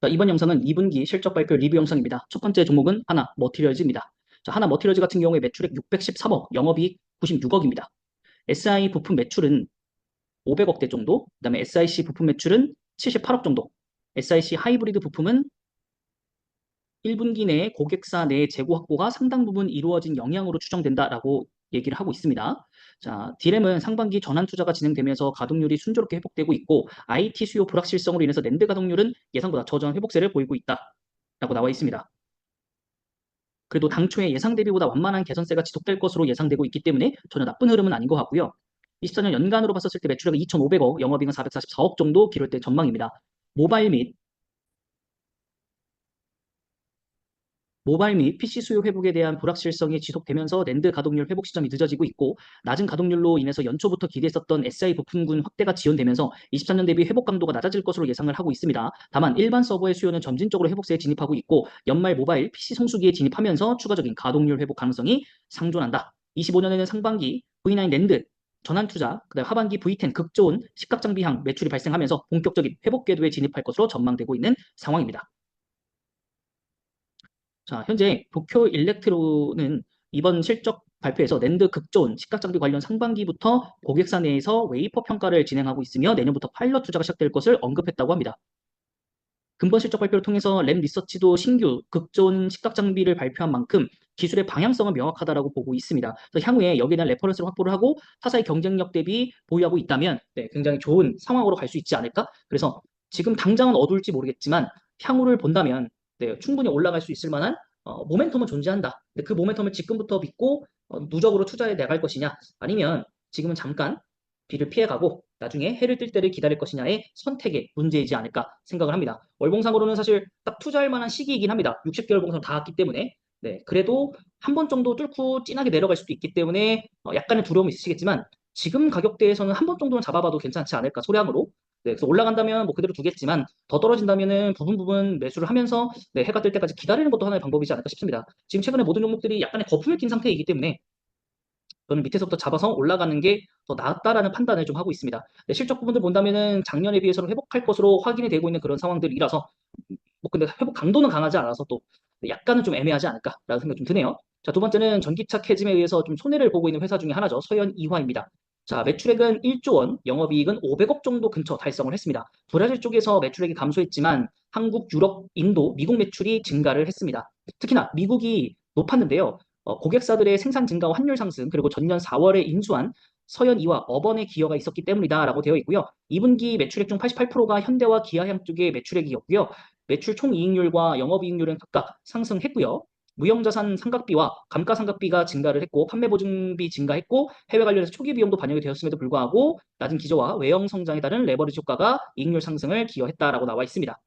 자, 이번 영상은 2분기 실적 발표 리뷰 영상입니다. 첫 번째 종목은 하나 머티리얼즈입니다. 자, 하나 머티리얼즈 같은 경우에 매출액 613억, 영업이익 96억입니다. SI 부품 매출은 500억대 정도, 그 다음에 SIC 부품 매출은 78억 정도, SIC 하이브리드 부품은 1분기 내에 고객사 내 재고 확보가 상당 부분 이루어진 영향으로 추정된다라고 얘기를 하고 있습니다. 자, 디램은 상반기 전환 투자가 진행되면서 가동률이 순조롭게 회복되고 있고 IT 수요 불확실성으로 인해서 낸드 가동률은 예상보다 저조한 회복세를 보이고 있다라고 나와 있습니다. 그래도 당초에 예상 대비보다 완만한 개선세가 지속될 것으로 예상되고 있기 때문에 전혀 나쁜 흐름은 아닌 것 같고요. 24년 연간으로 봤었을 때 매출액은 2,500억, 영업이익은 444억 정도 기록될 전망입니다. 모바일 및 모바일 및 PC 수요 회복에 대한 불확실성이 지속되면서 낸드 가동률 회복 시점이 늦어지고 있고 낮은 가동률로 인해서 연초부터 기대했었던 SI 부품군 확대가 지연되면서 23년 대비 회복 강도가 낮아질 것으로 예상을 하고 있습니다. 다만 일반 서버의 수요는 점진적으로 회복세에 진입하고 있고 연말 모바일 PC 성수기에 진입하면서 추가적인 가동률 회복 가능성이 상존한다. 25년에는 상반기 V9 낸드 전환 투자, 그다음 하반기 V10 극좋은 식각 장비향 매출이 발생하면서 본격적인 회복 궤도에 진입할 것으로 전망되고 있는 상황입니다. 자, 현재 도쿄 일렉트로는 이번 실적 발표에서 낸드 극존 식각장비 관련 상반기부터 고객사 내에서 웨이퍼 평가를 진행하고 있으며 내년부터 파일럿 투자가 시작될 것을 언급했다고 합니다. 근본 실적 발표를 통해서 램 리서치도 신규 극존 식각 장비를 발표한 만큼 기술의 방향성은 명확하다라고 보고 있습니다. 그래서 향후에 여기에 대한 레퍼런스를 확보를 하고 타사의 경쟁력 대비 보유하고 있다면 네, 굉장히 좋은 상황으로 갈 수 있지 않을까? 그래서 지금 당장은 어두울지 모르겠지만 향후를 본다면 네, 충분히 올라갈 수 있을 만한 어, 모멘텀은 존재한다. 근데 그 모멘텀을 지금부터 믿고 어, 누적으로 투자해 나갈 것이냐 아니면 지금은 잠깐 비를 피해가고 나중에 해를 뜰 때를 기다릴 것이냐의 선택의 문제이지 않을까 생각을 합니다. 월봉상으로는 사실 딱 투자할 만한 시기이긴 합니다. 60개월 봉상 다 왔기 때문에 네, 그래도 한 번 정도 뚫고 진하게 내려갈 수도 있기 때문에 어, 약간의 두려움이 있으시겠지만 지금 가격대에서는 한 번 정도는 잡아봐도 괜찮지 않을까 소량으로 네, 그래서 올라간다면 뭐 그대로 두겠지만 더 떨어진다면은 부분 부분 매수를 하면서 네, 해가 뜰 때까지 기다리는 것도 하나의 방법이지 않을까 싶습니다. 지금 최근에 모든 종목들이 약간의 거품을 낀 상태이기 때문에 저는 밑에서부터 잡아서 올라가는 게 더 낫다라는 판단을 좀 하고 있습니다. 네, 실적 부분들 본다면은 작년에 비해서는 회복할 것으로 확인이 되고 있는 그런 상황들이라서 뭐 근데 회복 강도는 강하지 않아서 또 약간은 좀 애매하지 않을까라는 생각 좀 드네요. 자, 두 번째는 전기차 캐즘에 의해서 좀 손해를 보고 있는 회사 중에 하나죠. 서현 이화입니다. 자, 매출액은 1조 원, 영업이익은 500억 정도 근처 달성을 했습니다. 브라질 쪽에서 매출액이 감소했지만 한국, 유럽, 인도, 미국 매출이 증가를 했습니다. 특히나 미국이 높았는데요. 어, 고객사들의 생산 증가와 환율 상승, 그리고 전년 4월에 인수한 서현 이와 어번의 기여가 있었기 때문이다라고 되어 있고요. 2분기 매출액 중 88%가 현대와 기아향 쪽의 매출액이었고요. 매출 총 이익률과 영업이익률은 각각 상승했고요. 무형자산 상각비와 감가상각비가 증가를 했고 판매 보증비 증가했고 해외 관련해서 초기 비용도 반영이 되었음에도 불구하고 낮은 기저와 외형 성장에 따른 레버리지 효과가 이익률 상승을 기여했다라고 나와 있습니다.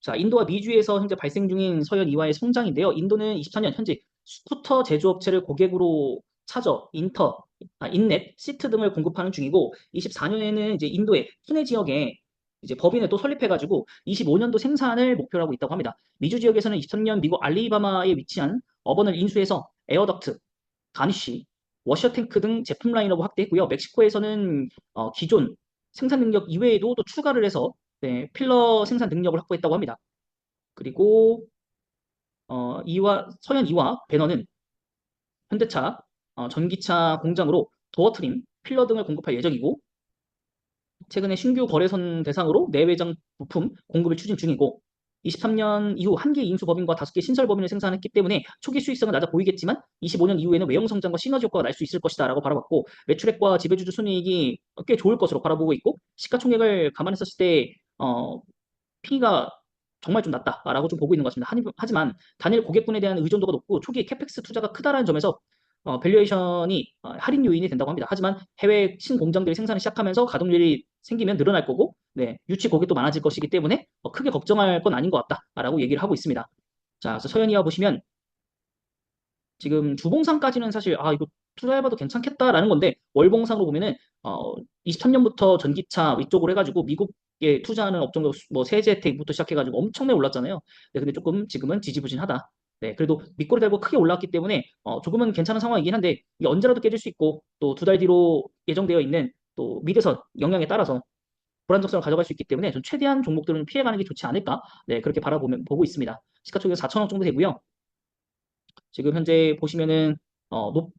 자, 인도와 미주에서 현재 발생 중인 서현 이화의 성장인데요. 인도는 24년 현재 스쿠터 제조업체를 고객으로 차저, 인터, 아, 인넷, 시트 등을 공급하는 중이고 24년에는 이제 인도의 푸네 지역에 이제 법인을 또 설립해가지고 25년도 생산을 목표로 하고 있다고 합니다. 미주 지역에서는 2000년 미국 알리바마에 위치한 어번을 인수해서 에어덕트, 가니쉬, 워셔탱크 등 제품 라인업을 확대했고요. 멕시코에서는 어, 기존 생산 능력 이외에도 또 추가를 해서 네, 필러 생산 능력을 확보했다고 합니다. 그리고 어, 이와 서현 이와 배너는 현대차 어, 전기차 공장으로 도어 트림, 필러 등을 공급할 예정이고 최근에 신규 거래선 대상으로 내외장 부품 공급을 추진 중이고 23년 이후 한 개 인수 법인과 다섯 개 신설 법인을 생산했기 때문에 초기 수익성은 낮아 보이겠지만 25년 이후에는 외형 성장과 시너지 효과가 날 수 있을 것이다라고 바라봤고 매출액과 지배주주 순이익이 꽤 좋을 것으로 바라보고 있고 시가총액을 감안했었을 때 어, P가 정말 좀 낮다라고 좀 보고 있는 것 같습니다. 하지만 단일 고객군에 대한 의존도가 높고 초기 캐펙스 투자가 크다라는 점에서 어, 밸류에이션이 어, 할인 요인이 된다고 합니다. 하지만 해외 신공장들이 생산을 시작하면서 가동률이 생기면 늘어날 거고 네, 유치 고객도 많아질 것이기 때문에 어, 크게 걱정할 건 아닌 것 같다라고 얘기를 하고 있습니다. 자, 그래서 서현이와 보시면 지금 주봉상까지는 사실 아 이거 투자해봐도 괜찮겠다라는 건데 월봉상으로 보면은 어, 23년부터 전기차 위쪽으로 해가지고 미국에 투자하는 업종도 뭐 세제 혜택부터 시작해가지고 엄청나게 올랐잖아요. 네, 근데 조금 지금은 지지부진하다. 네, 그래도 밑꼬리 달고 크게 올라왔기 때문에 어, 조금은 괜찮은 상황이긴 한데 언제라도 깨질 수 있고 또 두 달 뒤로 예정되어 있는 또 미대선 영향에 따라서 불안정성을 가져갈 수 있기 때문에 좀 최대한 종목들은 피해가는 게 좋지 않을까 네, 그렇게 바라보면 보고 있습니다. 시가총액 4천억 정도 되고요. 지금 현재 보시면은 어, 높-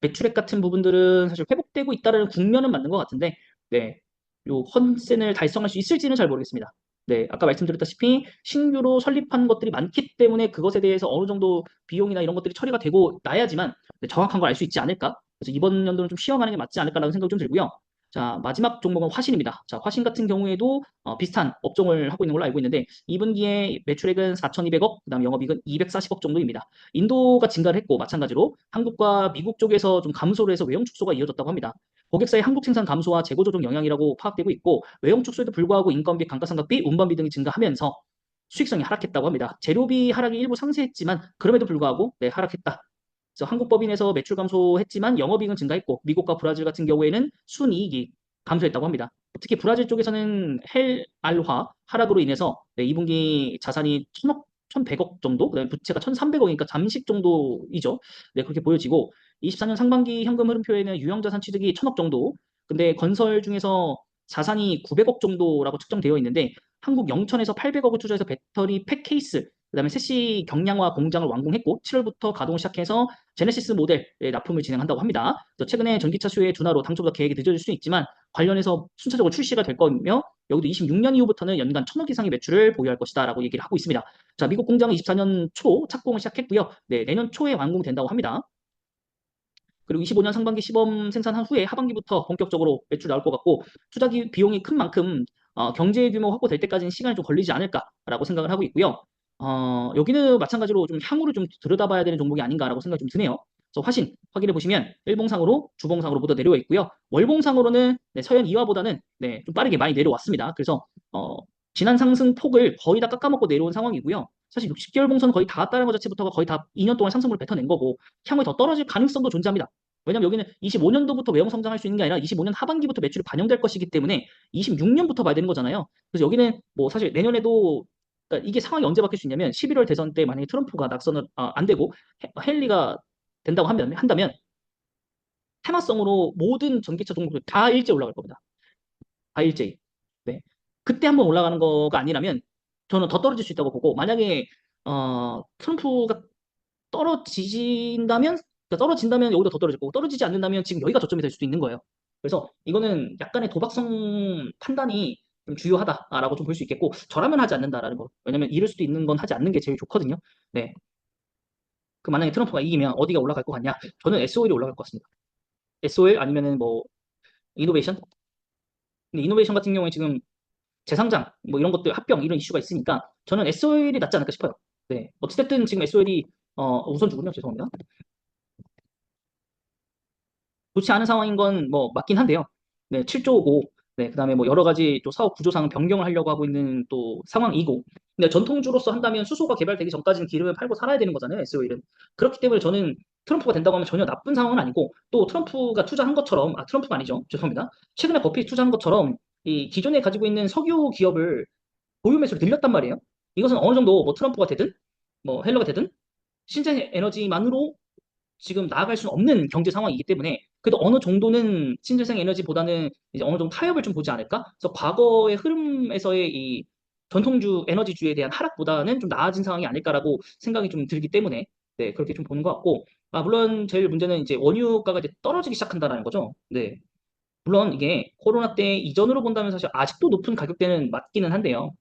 매출액 같은 부분들은 사실 회복되고 있다는 국면은 맞는 것 같은데 네, 요 컨센을 달성할 수 있을지는 잘 모르겠습니다. 네, 아까 말씀드렸다시피 신규로 설립한 것들이 많기 때문에 그것에 대해서 어느 정도 비용이나 이런 것들이 처리가 되고 나야지만 네, 정확한 걸 알 수 있지 않을까? 그래서 이번 연도는 좀 쉬어가는 게 맞지 않을까라는 생각이 좀 들고요. 자, 마지막 종목은 화신입니다. 자, 화신 같은 경우에도 어, 비슷한 업종을 하고 있는 걸로 알고 있는데 2분기에 매출액은 4,200억, 그다음 영업이익은 240억 정도입니다. 인도가 증가를 했고 마찬가지로 한국과 미국 쪽에서 좀 감소를 해서 외형 축소가 이어졌다고 합니다. 고객사의 한국 생산 감소와 재고 조정 영향이라고 파악되고 있고 외형 축소에도 불구하고 인건비, 감가상각비, 운반비 등이 증가하면서 수익성이 하락했다고 합니다. 재료비 하락이 일부 상쇄했지만 그럼에도 불구하고 네, 하락했다. 한국 법인에서 매출 감소했지만 영업이익은 증가했고 미국과 브라질 같은 경우에는 순이익이 감소했다고 합니다. 특히 브라질 쪽에서는 헬알화 하락으로 인해서 네, 2분기 자산이 1천억 1,100억 정도, 그다음에 부채가 1,300억이니까 잠식 정도이죠. 네, 그렇게 보여지고 24년 상반기 현금 흐름표에는 유형 자산 취득이 1,000억 정도, 근데 건설 중에서 자산이 900억 정도라고 측정되어 있는데 한국 영천에서 800억을 투자해서 배터리 팩 케이스, 그다음에 세시 경량화 공장을 완공했고 7월부터 가동을 시작해서 제네시스 모델 납품을 진행한다고 합니다. 최근에 전기차 수요의 둔화로 당초보다 계획이 늦어질 수는 있지만 관련해서 순차적으로 출시가 될 거며 여기도 26년 이후부터는 연간 1천억 이상의 매출을 보유할 것이다 라고 얘기를 하고 있습니다. 자, 미국 공장은 24년 초 착공을 시작했고요. 네, 내년 초에 완공된다고 합니다. 그리고 25년 상반기 시범 생산한 후에 하반기부터 본격적으로 매출 나올 것 같고 투자 기- 비용이 큰 만큼 어, 경제 규모 확보될 때까지는 시간이 좀 걸리지 않을까라고 생각을 하고 있고요. 어, 여기는 마찬가지로 좀 향후를 좀 들여다봐야 되는 종목이 아닌가라고 생각이 좀 드네요. 그래서 화신 확인해 보시면 일봉상으로 주봉상으로 모두 내려와 있고요. 월봉상으로는 네, 서현 2화보다는 네, 좀 빠르게 많이 내려왔습니다. 그래서 어, 지난 상승 폭을 거의 다 깎아먹고 내려온 상황이고요. 사실 60개월 봉선 거의 다 왔다는 것 자체부터가 거의 다 2년 동안 상승을 뱉어낸 거고 향후에 더 떨어질 가능성도 존재합니다. 왜냐면 여기는 25년도부터 외형 성장할 수 있는 게 아니라 25년 하반기부터 매출이 반영될 것이기 때문에 26년부터 봐야 되는 거잖아요. 그래서 여기는 뭐 사실 내년에도 그러니까 이게 상황이 언제 바뀔 수 있냐면 11월 대선 때 만약에 트럼프가 낙선을 아, 안 되고 해- 헨리가 된다고 하면 한다면 테마성으로 모든 전기차 종목들 다 일제 올라갈 겁니다. 다 일제히. 네. 그때 한번 올라가는 거가 아니라면 저는 더 떨어질 수 있다고 보고 만약에 어, 트럼프가 떨어지진다면 그러니까 떨어진다면 여기도 더 떨어질 거고 떨어지지 않는다면 지금 여기가 저점이 될 수도 있는 거예요. 그래서 이거는 약간의 도박성 판단이 좀 주요하다라고 좀 볼 수 있겠고 저라면 하지 않는다라는 거. 왜냐면 잃을 수도 있는 건 하지 않는 게 제일 좋거든요. 네. 그 만약에 트럼프가 이기면 어디가 올라갈 것 같냐? 저는 SOL이 올라갈 것 같습니다. SOL 아니면은 뭐 이노베이션? 근데 이노베이션 같은 경우에 지금 재상장 뭐 이런 것들 합병 이런 이슈가 있으니까 저는 SOL이 낫지 않을까 싶어요. 네. 어찌됐든 지금 SOL이 어, 우선주군요. 죄송합니다. 좋지 않은 상황인 건 뭐 맞긴 한데요. 네, 7조고, 네, 그다음에 뭐 여러 가지 또 사업 구조상 변경을 하려고 하고 있는 또 상황이고, 근데 전통주로서 한다면 수소가 개발되기 전까지는 기름을 팔고 살아야 되는 거잖아요, SO일은. 그렇기 때문에 저는 트럼프가 된다고 하면 전혀 나쁜 상황은 아니고, 또 트럼프가 투자한 것처럼, 아, 트럼프가 아니죠. 죄송합니다. 최근에 버핏이 투자한 것처럼 이 기존에 가지고 있는 석유 기업을 보유 매수를 늘렸단 말이에요. 이것은 어느 정도 뭐 트럼프가 되든, 뭐 헬러가 되든, 신재생 에너지만으로 지금 나아갈 수는 없는 경제 상황이기 때문에 그래도 어느 정도는 신재생 에너지보다는 이제 어느 정도 타협을 좀 보지 않을까? 그래서 과거의 흐름에서의 이 전통주 에너지주에 대한 하락보다는 좀 나아진 상황이 아닐까라고 생각이 좀 들기 때문에 네, 그렇게 좀 보는 것 같고 아, 물론 제일 문제는 이제 원유가가 이제 떨어지기 시작한다라는 거죠. 네. 물론 이게 코로나 때 이전으로 본다면 사실 아직도 높은 가격대는 맞기는 한데요.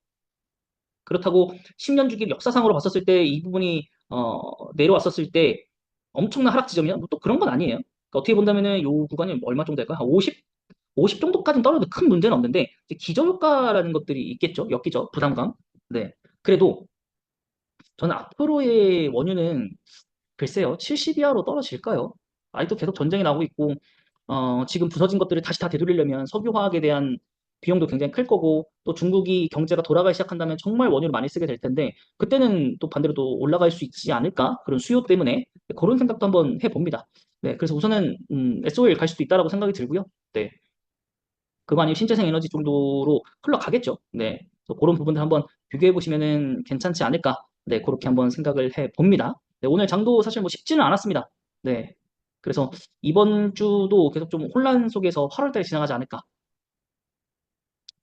그렇다고 10년 주기 역사상으로 봤었을 때 이 부분이 어, 내려왔었을 때 엄청난 하락 지점이냐? 뭐또 그런 건 아니에요. 그러니까 어떻게 본다면은 요 구간이 얼마 정도 될까? 한 50, 50 정도까지는 떨어져도 큰 문제는 없는데 기저효과라는 것들이 있겠죠. 엮이죠. 부담감. 네. 그래도 저는 앞으로의 원유는 글쎄요. 70 이하로 떨어질까요? 아직도 계속 전쟁이 나오고 있고 어, 지금 부서진 것들을 다시 다 되돌리려면 석유화학에 대한 비용도 굉장히 클 거고 또 중국이 경제가 돌아가기 시작한다면 정말 원유를 많이 쓰게 될 텐데 그때는 또 반대로 또 올라갈 수 있지 않을까? 그런 수요 때문에 그런 생각도 한번 해봅니다. 네, 그래서 우선은 음, SOL 갈 수도 있다라고 생각이 들고요. 네, 그거 아니면 신재생 에너지 정도로 흘러가겠죠. 네, 그런 부분들 한번 비교해 보시면은 괜찮지 않을까? 네, 그렇게 한번 생각을 해 봅니다. 네, 오늘 장도 사실 뭐 쉽지는 않았습니다. 네. 그래서 이번 주도 계속 좀 혼란 속에서 8월달에 지나가지 않을까.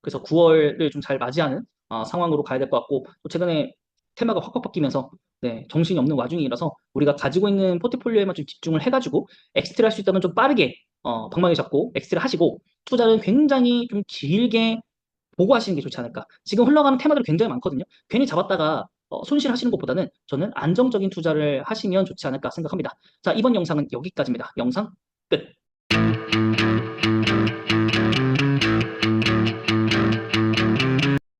그래서 9월을 좀 잘 맞이하는 아, 상황으로 가야 될 것 같고 또 최근에 테마가 확확 바뀌면서 네, 정신이 없는 와중이라서 우리가 가지고 있는 포트폴리오에만 좀 집중을 해가지고 엑스트라 할수 있다면 좀 빠르게 어, 방망이 잡고 엑스트라 하시고 투자는 굉장히 좀 길게 보고 하시는 게 좋지 않을까. 지금 흘러가는 테마들이 굉장히 많거든요. 괜히 잡았다가 어, 손실하시는 것보다는 저는 안정적인 투자를 하시면 좋지 않을까 생각합니다. 자, 이번 영상은 여기까지입니다. 영상 끝.